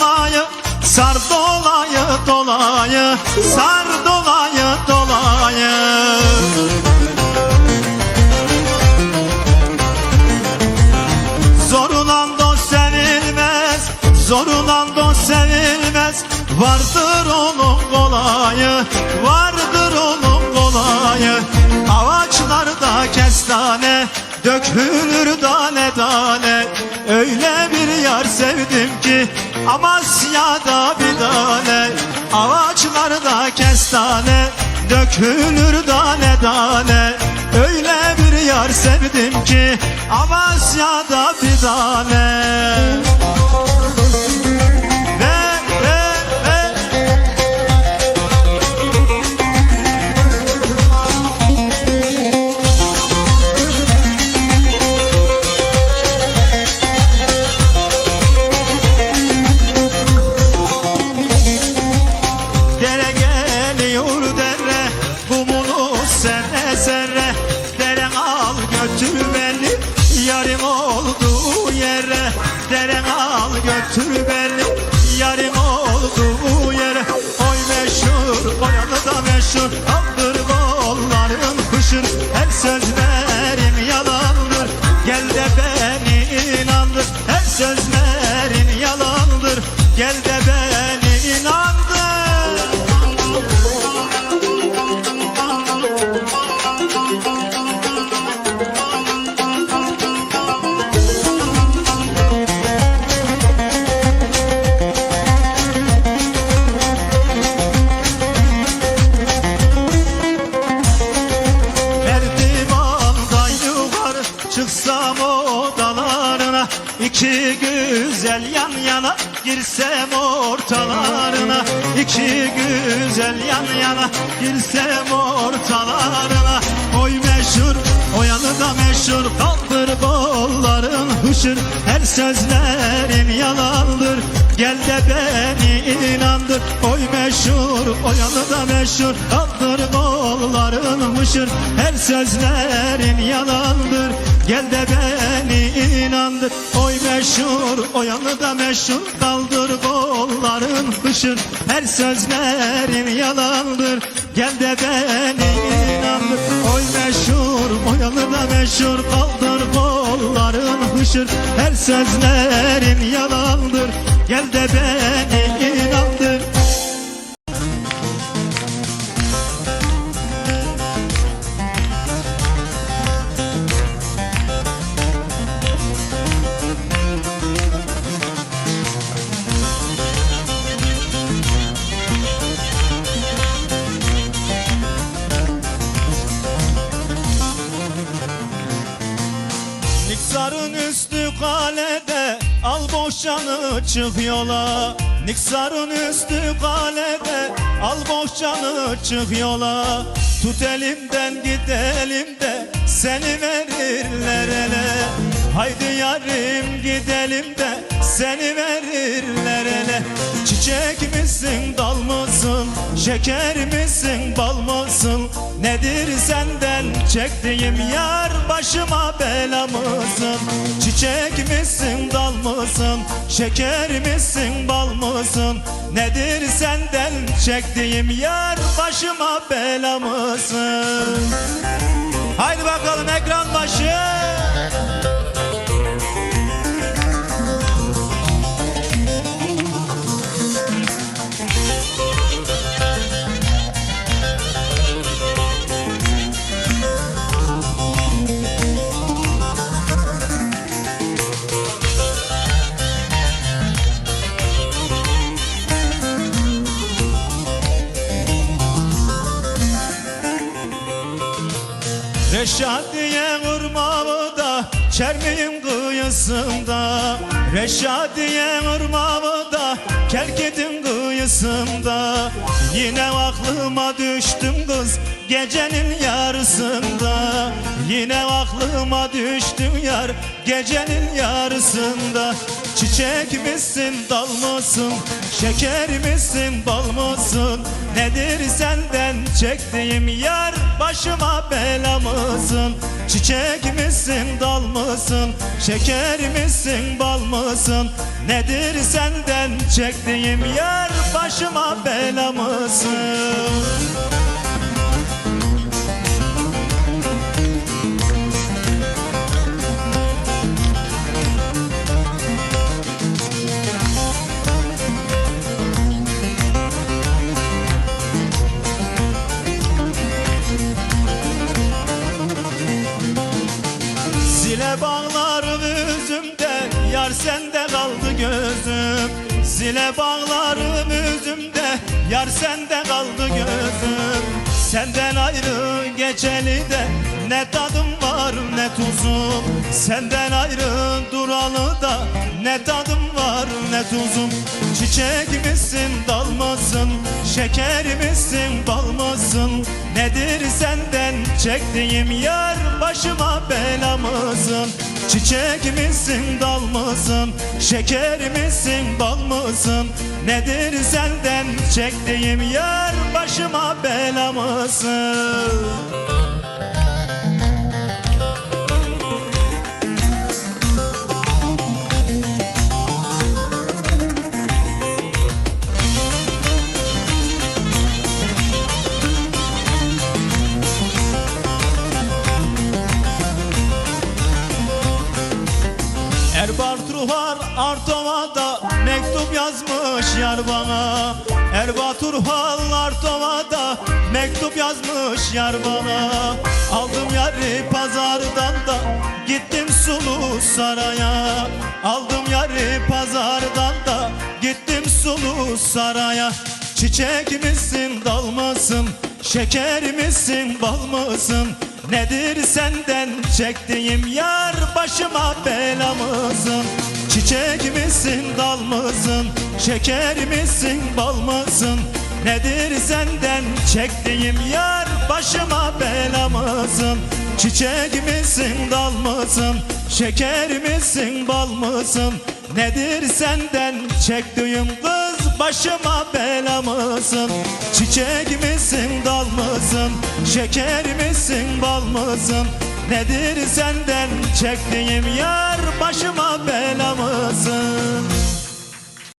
dolayı Sar dolayı dolayı Sar dolayı dolayı. Zorulan dost sevilmez Zorulan dost sevilmez. Vardır onun kolayı Vardır onun kolayı Ağaçlarda kestane Dökülür tane tane Öyle bir yar sevdim ki Amasya'da bir tane Ağaçlarda kestane Dökülür tane tane. Öyle bir yar sevdim ki Amasya'da bir tane meşhur Aldır kolların kışır Her sözlerim yalandır Gel de beni inandır. Her sözlerin yalandır Gel de beni girsem ortalarına iki güzel yan yana. Girsem ortalarına Oy meşhur o yanı da meşhur. Kaldır kolların hışır Her sözlerin yalandır. Gel de beni inandır. Oy meşhur o yanı da meşhur. Kaldır kolların hışır Her sözlerin yalandır. Gel de beni inandır. Oy meşhur o yanı da meşhur. Kaldır kolların hışır Her sözlerin yalandır gel de beni inandır. Oy meşhur o yanı da meşhur. Kaldır kolların hışır. Her sözlerin yalandır. Gel de beni Al boşanı çık yola Niksarın üstü kalede Al boşanı çık yola Tut elimden gidelim de Seni verirler ele. Haydi yarim gidelim de Seni verirler ele. Çiçek mısın Şeker misin bal mısın? Nedir senden çektiğim yar Başıma bela mısın? Çiçek misin dal mısın? Şeker misin bal mısın? Nedir senden çektiğim yar Başıma bela mısın? Haydi bakalım ekran başı Reşadiye ırmağı da Çermiğin kıyısında. Reşadiye ırmağı da Kerkit'in kıyısında. Yine aklıma düştüm kız Gecenin yarısında Yine aklıma düştüm yar. Gecenin yarısında Çiçek misin dal mısın Şeker misin bal mısın? Nedir senden çektiğim yar? Başıma bela mısın? Çiçek misin dal mısın Şeker misin bal mısın? Nedir senden çektiğim yar? Başıma bela mısın? Zile bağlarım üzümde Yar sende kaldı gözüm. Senden ayrı geçeli de Ne tadım var ne tuzum. Senden ayrı duralı da Ne tadım var ne tuzum. Çiçek misin dal mısın? Şeker misin bal mısın? Nedir senden çektiğim yar Başıma bela mısın Çiçek misin dal mısın? Şeker misin bal mısın? Nedir senden çektiğim yar Başıma bela mısın mektup yazmış yar bana. Erbat Ruhal Artova'da mektup yazmış yar bana. Aldım yarı pazardan da gittim sulu saraya. Aldım yarı pazardan da gittim sulu saraya. Çiçek misin dal mısın şeker misin bal mısın? Nedir senden çektiğim yar başıma bela mısın Çiçek misin dal mısın şeker misin bal mısın? Nedir senden çektiğim yar başıma bela mısın? Çiçek misin dal mısın şeker misin bal mısın? Nedir senden çektiğim kız başıma bela mısın? Çiçek misin dal mısın şeker misin bal mısın Nedir senden çektiğim yar? Başıma bela mısın